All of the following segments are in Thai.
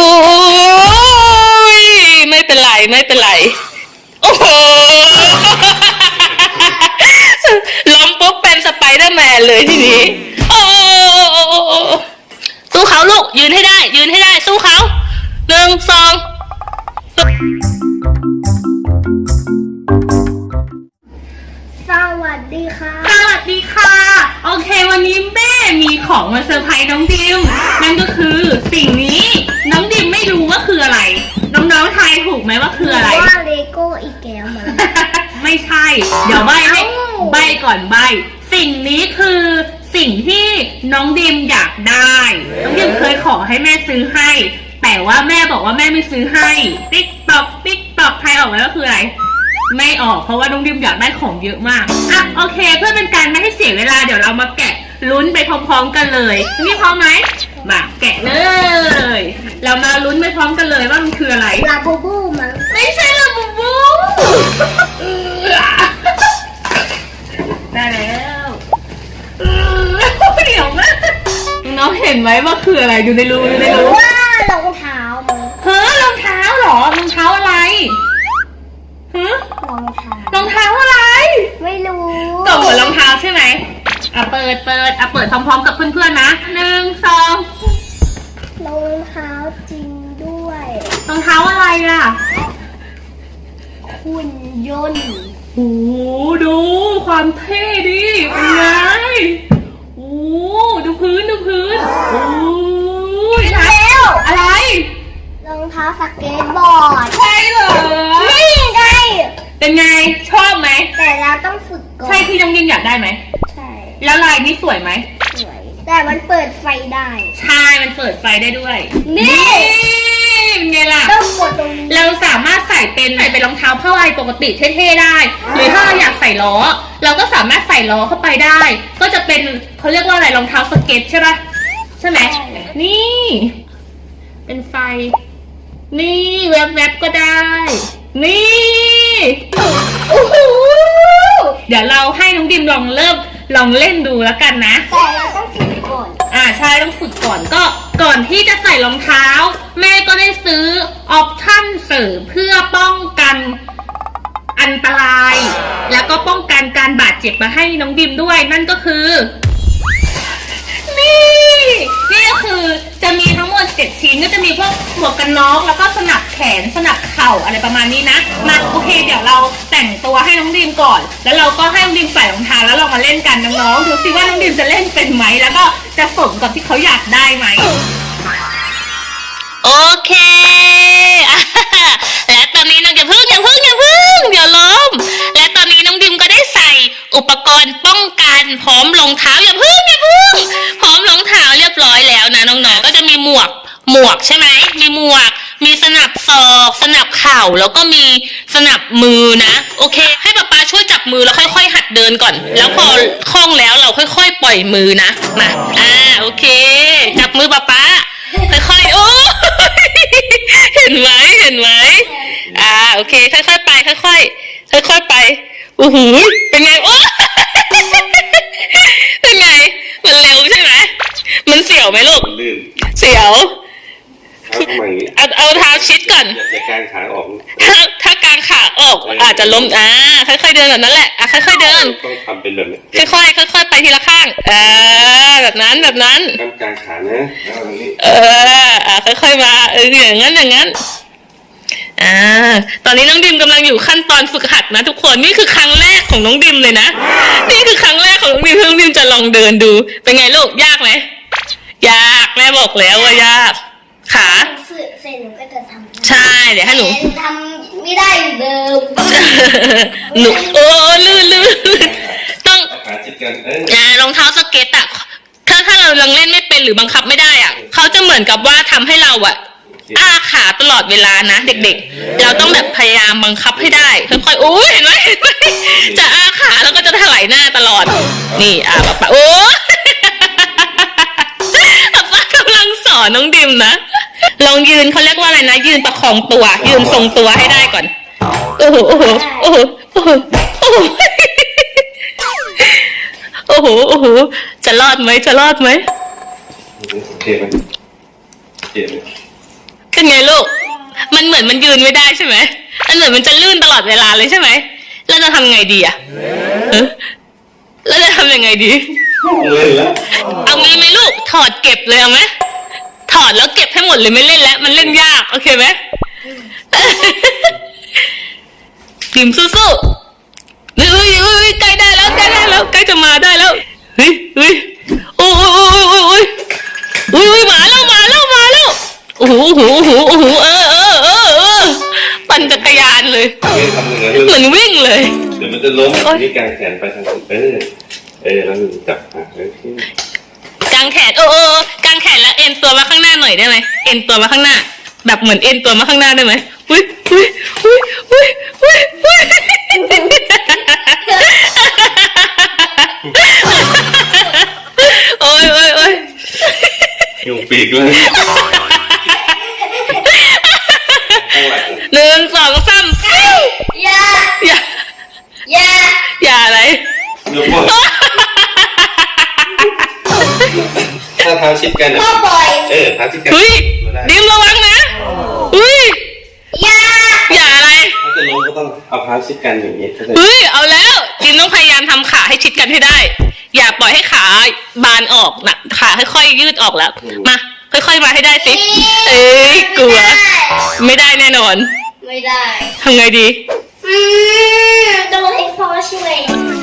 โอ้ยไม่เป็นไรไม่เป็นไรโอ้โหล้มปุ๊บเป็นสไปเดอร์แมนเลยทีนี้โอ้สู้เขาลูก ยืนให้ได้ ยืนให้ได้ สู้เขาหนึ่งสองสวัสดีค่ะ สวัสดีค่ะ โอเควันนี้แม่มีของมาเซอร์ไพรส์น้องดิมนั่นก็คือสิ่งนี้น้อง ไหมว่าคืออะไร ว่าเลโก้อีกแก้วมาไม่ใช่ เดี๋ยวใบให้เอ้าใบก่อนใบ สิ่งนี้คือสิ่งที่น้องดิมอยากได้ น้องดิมเคยขอให้แม่ซื้อให้ แต่ว่าแม่บอกว่าแม่ไม่ซื้อให้ ติ๊กตอกติ๊กตอกทายออกไหมว่าคืออะไร ไม่ออกเพราะว่าน้องดิมอยากได้ของเยอะมากอะโอเค เพื่อเป็นการไม่ให้เสียเวลาเดี๋ยวเรามาแกะลุ้นไปพร้อมๆกันเลยนี่พร้อมไหมมาแกะเลย เรามาลุ้นไปพร้อมกันเลยว่ามันคืออะไร ลาบูบูมั้งไม่ใช่ลาบูบูได้แล้วเออเดี๋ยวมากน้องเห็นไหมว่าคืออะไรดูในรูดูในรูว่ารองเท้ามั้งเฮ้ยรองเท้าเหรอรองเท้าอะไรฮะรองเท้ารองเท้าอะไรไม่รู้กล่องเหมือนรองเท้าใช่ไหมอะเปิดเปิดอะเปิดพร้อมๆกับเพื่อนๆนะหนึ่งสอง รองเท้าจริงด้วยรองเท้าอะไรอะคุณยนต์โอ้โหดูความเท่ดิเป็นไงโอ้โหดูพื้นดูพื้นโอ้ยแล้วอะไรรองเท้าสเก็ตบอร์ดใช่เหรอนี่ไงเป็นไงชอบไหมแต่เราต้องฝึกก่อนใช่ที่น้องยิงอยากได้ไหมใช่แล้วลายนี้สวยไหมสวย แต่มันเปิดไฟได้ ใช่มันเปิดไฟได้ด้วย นี่ เป็นไงล่ะ ต้องกดตรงนี้ เราสามารถใส่เป็นใส่เป็นรองเท้าผ้าใบปกติเท่ๆได้ หรือถ้าเราอยากใส่ล้อ เราก็สามารถใส่ล้อเข้าไปได้ ก็จะเป็นเขาเรียกว่าอะไรรองเท้าสเก็ตใช่ปะใช่ไหมนี่ เป็นไฟ นี่แวบๆก็ได้ นี่ โอ้โหเดี๋ยวเราให้น้องดิมลองเริ่มลองเล่นดูแล้วกันนะ แต่เราต้ อ่าใช่ต้องฝึกก่อนก็ก่อนที่จะใส่รองเท้า แม่ก็ได้ซื้อออปชั่นเสริมเพื่อป้องกันอันตราย แล้วก็ป้องกันการบาดเจ็บมาให้น้องดิมด้วยนั่นก็คือ นี่ นี่ก็คือจะมีทั้งหมด 7ชิ้นก็จะมีพวกหมวกกันน็อกแล้วก็สนับแขนสนับเข่าอะไรประมาณนี้นะ มาโอเคเดี๋ยวเราแต่งตัวให้น้องดิมก่อน แล้วเราก็ให้น้องดิมใส่รองเท้าแล้วเรามาเล่นกันน้องๆดูซิว่าน้องดิมจะเล่นเป็นไหมแล้วก็จะสมกับที่เขาอยากได้ไหมโอเคและตอนนี้น้องอย่าพึ่งอย่าพึ่งอย่าพึ่งเดี๋ยวล้มและตอนนี้น้องดิมก็ได้ใส่อุปกรณ์ป้องกันพร้อมรองเท้าอย่าพึ่งอย่าพึ่งพร้อมรองเท้าเรียบร้อยแล้วนะน้องๆก็จะมีหมวก หมวกใช่ไหมมีหมวก มีสนับศอก สนับเข่าแล้วก็มีสนับมือนะ โอเค ให้ป๊าป๊าช่วยจับมือแล้วค่อยๆ หัดเดินก่อน แล้วพอคล่องแล้วเราค่อยๆ ปล่อยมือนะมาอ่าโอเค จับมือป๊าป๊าค่อยๆโอ้ยเห็นไหมเห็นไหมอ่าโอเค ค่อยๆไปค่อยๆค่อยๆไปโอ้โหเป็นไงโอ้เป็นไง มันเร็วใช่ไหมมันเสียวไหมลูกมันลื่นเสียว เท้าทำไมอย่างงี้เอาเอาเท้าชิดก่อน อย่าอย่าการขาออก ถ้าถ้ากางขาออก อาจจะล้มอ่าค่อยๆเดินแบบนั้นแหละอะค่อยๆเดิน ต้องทำเป็นแบบนี้ค่อยๆค่อยๆไปทีละข้างอ่าแบบนั้นแบบนั้นกางกางขานะแล้วตรงนี้เอออะค่อยๆมาเอออย่างนั้นอย่างนั้นอ่าตอนนี้น้องดิมกำลังอยู่ขั้นตอนฝึกหัดนะ ทุกคนนี่คือครั้งแรกของน้องดิมเลยนะนี่คือครั้งแรกของน้องดิมที่น้องดิมจะลองเดินดู เป็นไงลูกยากไหมยากแม่บอกแล้วว่ายาก ขาฝึกเสร็จหนูก็จะทำใช่เดี๋ยวให้หนู แต่ทำไม่ได้เหมือนเดิมหนูโอ้ลื่นลื่นลื่นต้องเอาขาจิกกันเอ้ยอ่ารองเท้าสเก็ตอะถ้าถ้าเราลังเล่นไม่เป็นหรือบังคับไม่ได้อะเขาจะเหมือนกับว่าทำให้เราอะอ้าขาตลอดเวลานะ เด็กๆ เราต้องแบบพยายามบังคับให้ได้ค่อยๆโอ้ยเห็นไหมเห็นไหมจะอ้าขาแล้วก็จะถลายหน้าตลอด นี่อะป๊าป๊าโอ้ป๊าป๊ากำลังสอนน้องดิมนะล องยืนเขาเรียกว่าอะไรนะ ยืนประคองตัว ยืนทรงตัวให้ได้ก่อน โอ้โหโอ้โหโอ้โหโอ้โหโอ้โหโอ้โหโอ้โหจะรอดไหมจะรอดไหมโอเคไหมเจ็บไหมโอเคเป็นไงลูก มันเหมือนมันยืนไม่ได้ใช่ไหมมันเหมือนมันจะลื่นตลอดเวลาเลยใช่ไหมแล้วจะทำไงดีอะเออแล้วจะทำยังไงดีเล่นแล้วเอางี้ไหมลูก ถอดเก็บเลยเอาไหม ถอดแล้วเก็บให้หมดเลยไม่เล่นแล้ว มันเล่นยาก โอเคไหมดิมสู้ๆเฮ้ยเฮ้ยเฮ้ยใกล้ได้แล้วใกล้ได้แล้วใกล้จะมาได้แล้วเฮ้ยเฮ้ยโอ้ยโอ้ยโอ้ยโอ้ยโอ้ยโอ้ยมาแล้วมาแล้วมาแล้วโอ้โหโอ้โหโอ้โหเออเออเออเออปั่นจักรยานเลยไม่ทำอย่างนั้นเหเลมือยนวิ่งเลย เดี๋ยวมันจะล้มโอ๊ยนี่กางแขนไปทางนู้นเออเออแล้วจับอะเออที่กางแขนเออเออเออกางแขนแล้วเอ็นตัวมาข้างหน้าหน่อยได้ไหมเอ็นตัวมาข้างหน้า แบบเหมือนเอ็นตัวมาข้างหน้าได้ไหมอุ้ยอุ้ยอุ้ยอุ้ยอุ้ยอุ้ยโอ้ยโอ้ยโอ้ยยุงปีกเลย ชิดกันอะพ่อปล่อยเออเท้าชิดกันเฮ้ยดิมระวังนะอุ้ยอย่าอย่าอะไรถ้าจะล้มก็ต้องเอาเท้าชิดกันอย่างนี้เข้าใจเฮ้ยเอาแล้วจินต้องพยายามทำขาให้ชิดกันให้ได้ อย่าปล่อยให้ขาบานออกนะขาค่อยๆยืดออกแล้วมาค่อยๆมาให้ได้สิเอ้ยกลัว ไม่ได้แน่นอนไม่ได้ทำไงดี อืมต้องให้พ่อช่วย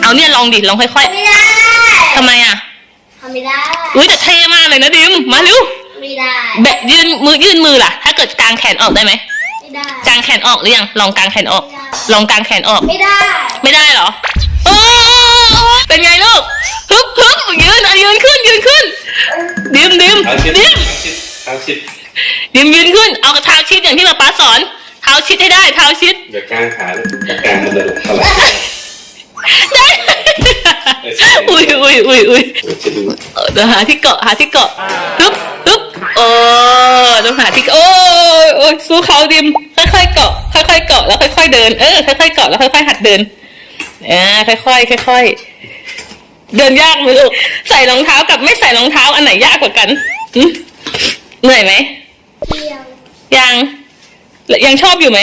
เอาเนี่ยลองดิลองค่อยไม่ได้ๆทำไมอะทำ ไม่ได้ อุ้ยแต่เท่มากเลยนะดิม มาเร็วไม่ได้ แบะยืนมือยืนมือล่ะ ถ้าเกิดกางแขนออกได้ไหมไม่ได้ กางแขนออกหรือยัง ลองกางแขนออก ลองกางแขนออก ไม่ได้ ไม่ได้เหรอโอ้เป็นไงลูกฮึบฮึบยืนอะยืนขึ้นยืนขึ้น ดิมดิมเท้าชิดดิม เท้าชิดดิมยืนขึ้น เอาเท้าชิดอย่างที่มาป้าสอน เท้าชิดให้ได้ เท้าชิดเดี๋ยวกางขาเลยถ้ากางมันจะเท่าไหร่ได้ อุ้ยอุ้ยอุ้ยอุ้ยเดี๋ยวจะดูเออเดี๋ยวหาที่เกาะหาที่เกาะฮึบฮึบโอ้ต้องหาที่เกาะโอ้ยโอ้ยสู้เขาดิม ค่อยๆเกาะ ค่อยๆเกาะแล้วค่อยๆเดิน เออค่อยๆเกาะแล้วค่อยๆหัดเดินอ่าค่อยๆค่อยๆเดินยากไหมลูกใส่รองเท้ากับไม่ใส่รองเท้าอันไหนยากกว่ากันหึเหนื่อยไหมเที่ยงยังแล้วยังชอบอยู่ไหม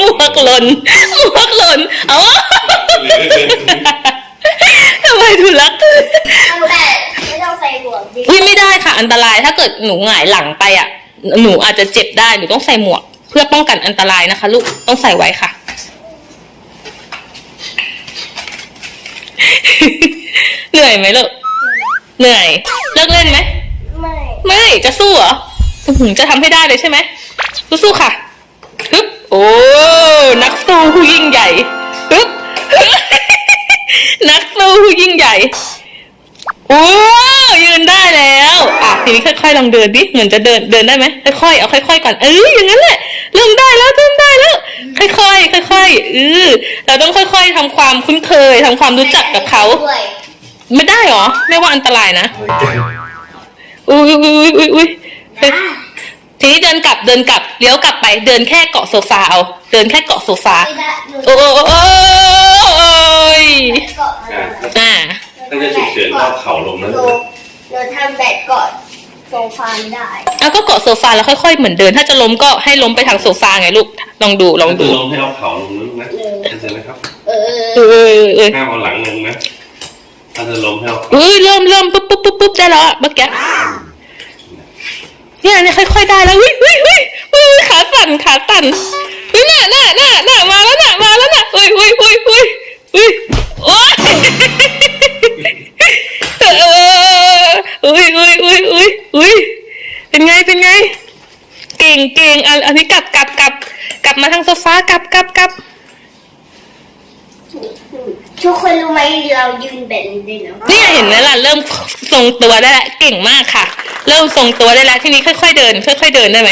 หมวกหล่นหมวกหล่นเอ้าทำไมทุลักทำแต่ไม่ต้องใส่หมวกดิอุ้ยไม่ได้ค่ะ อันตรายถ้าเกิดหนูหงายหลังไปอะ หนูอาจจะเจ็บได้หนูต้องใส่หมวก เพื่อป้องกันอันตรายนะคะ ลูกต้องใส่ไว้ค่ะ เหนื่อยไหมลูกเหนื่อยเลิกเล่นไหมไม่ ไม่จะสู้เหรออื้อหือจะทำให้ได้เลยใช่ไหมสู้ๆค่ะฮึบ โอ้ นักสู้ผู้ยิ่งใหญ่ฮึบนักสู้ผู้ยิ่งใหญ่ โอ้ยืนได้แล้วอะทีนี้ค่อยๆลองเดินดิเหมือนจะเดินเดินได้ไหมค่อยๆเอาค่อยๆก่อนเอออย่างนั้นแหละเริ่มได้แล้วเริ่มได้แล้ว ค่อยๆค่อยๆเออเราต้องค่อย ๆทำความคุ้นเคยทำความรู้จักกับเขาด้วยไม่ได้เหรอ ไม่ว่าอันตรายนะอุ้ยอุ้ยอุ้ยอุ้ยเฮ้ย ทีนี้เดินกลับเดินกลับเลี้ยวกลับไป เดินแค่เกาะโซฟาเอาเดินแค่เกาะโซฟา ไม่ได้หนูโอ้โอ้โอ้โอ้ยเกาะมันอ่าอ่าถ้าจะฉุกเฉินก็เอาเข่าลงหนะนูหนูทำแบบเกาะโซฟาไม่ได้เอาก็เกาะโซฟาแล้วค่อยๆเหมือนเดิน ถ้าจะล้มก็ให้ล้มไปทางโซฟาไงลูกลองดูลองถ้าจะดูล้มให้เอาเข่าลงนะลูกนะเข้าใจไหมครับเออเออเออเออห้ามเอาหลังลงนะถ้าจะล้มให้เอาเอ้ยเริ่มเริ่มปุ๊บปุ๊บปุ๊บปุ๊บได้แล้วอะเมื่อกี้ เนี่ยเนี่ยค่อยๆได้แล้วอุ้ยอุ้ยอุ้ยขาสั่นขาสั่นอุ้ยน่ะน่ะน่ะน่ะมาแล้วน่ะมาแล้วน่ะอุ้ยอุ้ยอุ้ยอุ้ยอุ้ยโอ้ยเอออุ้ยอุ้ยอุ้ยอุ้ยอุ้ยเป็นไงเป็นไง เก่งเก่งอันอันนี้กลับกลับกลับกลับมาทางโซฟากลับกลับกลับ ทุกคนรู้ไหมเรายืนแบบนี้ได้แล้วเนี่ยเห็นไหมล่ะเริ่มทรงตัวได้แล้วเก่งมากค่ะ เริ่มทรงตัวได้แล้วทีนี้ค่อย ๆ เดิน ค่อย ๆ เดินได้ไหม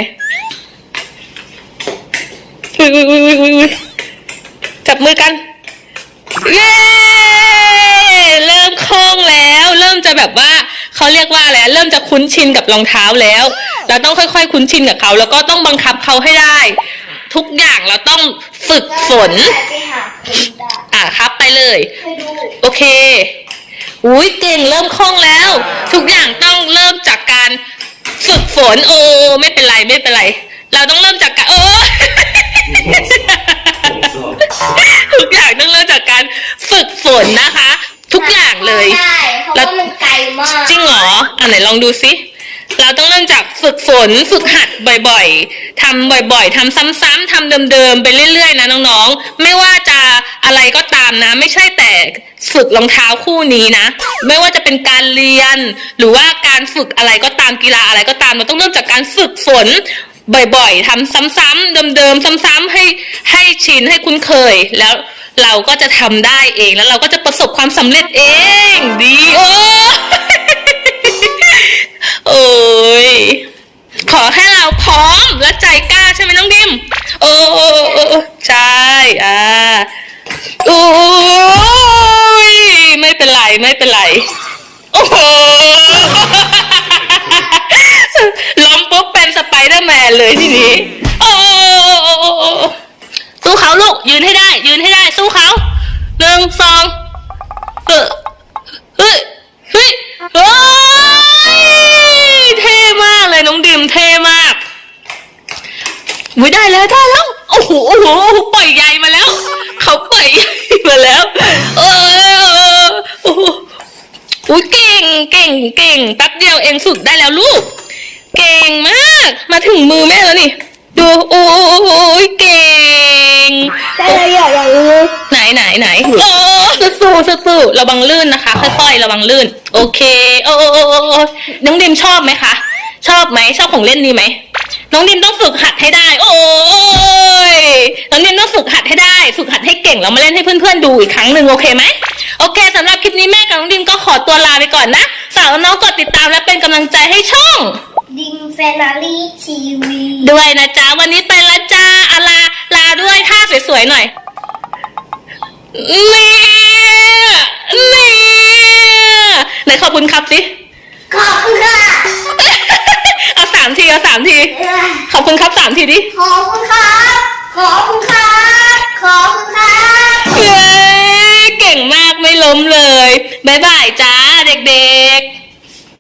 อุ้ยอุ้ยอุ้ยอุ้ยอุ้ยจับมือกันเย้เริ่มคล่องแล้ว เริ่มจะแบบว่าเขาเรียกว่าอะไรเริ่มจะคุ้นชินกับรองเท้าแล้ว เราต้องค่อย ๆ คุ้นชินกับเขา แล้วก็ต้องบังคับเขาให้ได้ ทุกอย่างเราต้องฝึกฝน ไปหาคนได้ อะครับไปเลยให้ดูโอเคอุ้ยเก่งเริ่มคล่องแล้ว ทุกอย่างต้องเริ่มจากการฝนโอ้ไม่เป็นไรไม่เป็นไร เราต้องเริ่มจากการโอ้ทุกอย่างต้องเริ่มจากการฝึกฝนนะคะ ทุกอย่างเลยใช่เพราะว่ามันไกลมากจริงเหรออันไหนลองดูสิเราต้องเริ่มจากฝึกฝนฝึกหัดบ่อยๆทำบ่อยๆทำซ้ำๆทำเดิมๆ ไปเรื่อยๆ นะน้องๆ ไม่ว่าจะ อะไรก็ตามนะ ไม่ใช่แต่ฝึกรองเท้าคู่นี้นะ ไม่ว่าจะเป็นการเรียน หรือว่าการฝึกอะไรก็ตามกีฬาอะไรก็ตามเราต้องเริ่มจากการฝึกฝนบ่อยๆทำซ้ำๆเดิมๆ ซ้ำๆให้ให้ชินให้คุ้นเคย แล้วเราก็จะทำได้เอง แล้วเราก็จะประสบความสำเร็จเอง ดีโอ้โอ้ยขอให้เราพร้อมและใจกล้าใช่ไหมน้องดิม โอ้โอ้โอ้ใช่ อ่า โอ้ยไม่เป็นไรไม่เป็นไร โอ้โหล้มปุ๊บเป็นสไปเดอร์แมนเลยทีนี้ โอ้สู้เขาลูก ยืนให้ได้ ยืนให้ได้ สู้เขาหนึ่งสองเออเฮ้ยเฮ้ยเฮ้ยเท่มากเลยน้องดิมเท่มากมุยได้แล้วได้แล้ว โอ้โหโอ้โหปล่อยใยมาแล้ว มาแล้วเออโอ้โหอุ้ยเก่งเก่งเก่งแป๊บเดียวเองฝึกได้แล้วลูก เก่งมาก มาถึงมือแม่แล้วนี่ ดูโอ้ยเก่งได้เลยอย่างอย่างนี้ไหนไหนไหนโอ้สู้สู้สู้ระวังลื่นนะคะ ค่อยๆระวังลื่น โอเค โอ้โอ้โอ้โอ้โอ้น้องดิมชอบไหมคะชอบไหมชอบของเล่นนี้ไหม น้องดิมต้องฝึกหัดให้ได้ โอ้ยน้องดิมต้องฝึกหัดให้ได้ ฝึกหัดให้เก่งแล้วมาเล่นให้เพื่อนๆดูอีกครั้งหนึ่งโอเคไหมโอเคสำหรับคลิปนี้แม่กับน้องดิมก็ขอตัวลาไปก่อนนะฝากน้องๆกดติดตามและเป็นกำลังใจให้ช่อง ดิมแฟนารีทีวีด้วยนะจ๊ะวันนี้ไปละจ้าอาลาลาด้วยท่าสวยๆหน่อยเนี่ยเนี่ยไหนขอบคุณครับสิ อบคุณครับสามทีดิ ขอบคุณครับ ขอบคุณครับ ขอบคุณครับเย้เก่งมากไม่ล้มเลยบายบายจ้าเด็กๆ